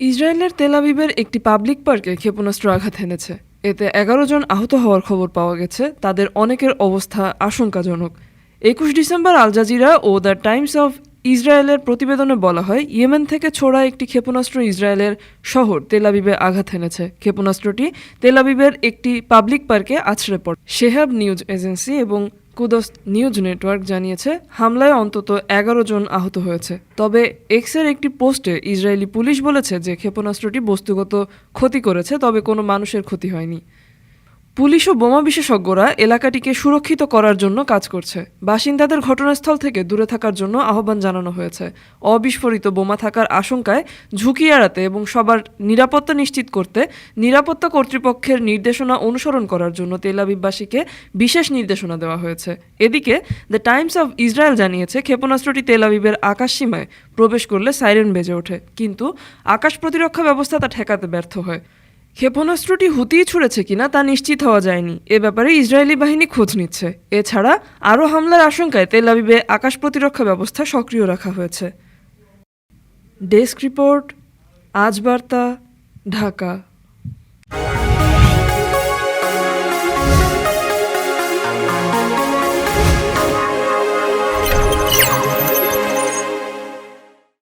ইসরায়েলের তেলাবিবের একটি পাবলিক পার্কে ক্ষেপণাস্ত্র আঘাত হেনেছে এতে এগারো জন আহত হওয়ার খবর পাওয়া গেছে। তাদের অনেকের অবস্থা আশঙ্কাজনক। একুশ ডিসেম্বর আল জাজিরা ও দ্য টাইমস অফ ইসরায়েলের প্রতিবেদনে বলা হয়, ইয়েমেন থেকে ছোড়া একটি ক্ষেপণাস্ত্র ইসরায়েলের শহর তেলাবিবে আঘাত হেনেছে ক্ষেপণাস্ত্রটি তেলাবিবের একটি পাবলিক পার্কে আছড়ে পড়ে। শেহাব নিউজ এজেন্সি এবং কুদস নিউজ নেটওয়ার্ক জানিয়েছে, হামলায় অন্তত এগারো জন আহত হয়েছে। তবে এক্সের একটি পোস্টে ইসরায়েলি পুলিশ বলেছে যে ক্ষেপণাস্ত্রটি বস্তুগত ক্ষতি করেছে, তবে কোনো মানুষের ক্ষতি হয়নি। পুলিশ ও বোমা বিশেষজ্ঞরা এলাকাটিকে সুরক্ষিত করার জন্য কাজ করছে। বাসিন্দাদের ঘটনাস্থল থেকে দূরে থাকার জন্য আহ্বান জানানো হয়েছে। অবিস্ফোরিত বোমা থাকার আশঙ্কায় ঝুঁকি এড়াতে এবং সবার নিরাপত্তা নিশ্চিত করতে নিরাপত্তা কর্তৃপক্ষের নির্দেশনা অনুসরণ করার জন্য তেলাবিববাসীকে বিশেষ নির্দেশনা দেওয়া হয়েছে। এদিকে, দ্য টাইমস অফ ইসরায়েল জানিয়েছে, ক্ষেপণাস্ত্রটি তেলাবিবের আকাশ সীমায় প্রবেশ করলে সাইরেন বেজে ওঠে। কিন্তু আকাশ প্রতিরক্ষা ব্যবস্থা তা ঠেকাতে ব্যর্থ হয়। ক্ষেপণাস্ত্রটি হুতিই ছুড়েছে কিনা তা নিশ্চিত হওয়া যায়নি। এ ব্যাপারে ইসরায়েলি বাহিনী খোঁজ নিচ্ছে। এছাড়া আরও হামলার আশঙ্কায় তেল আবিবে আকাশ প্রতিরক্ষা ব্যবস্থা সক্রিয় রাখা হয়েছে। ডেস্ক রিপোর্ট, আজ বার্তা, ঢাকা।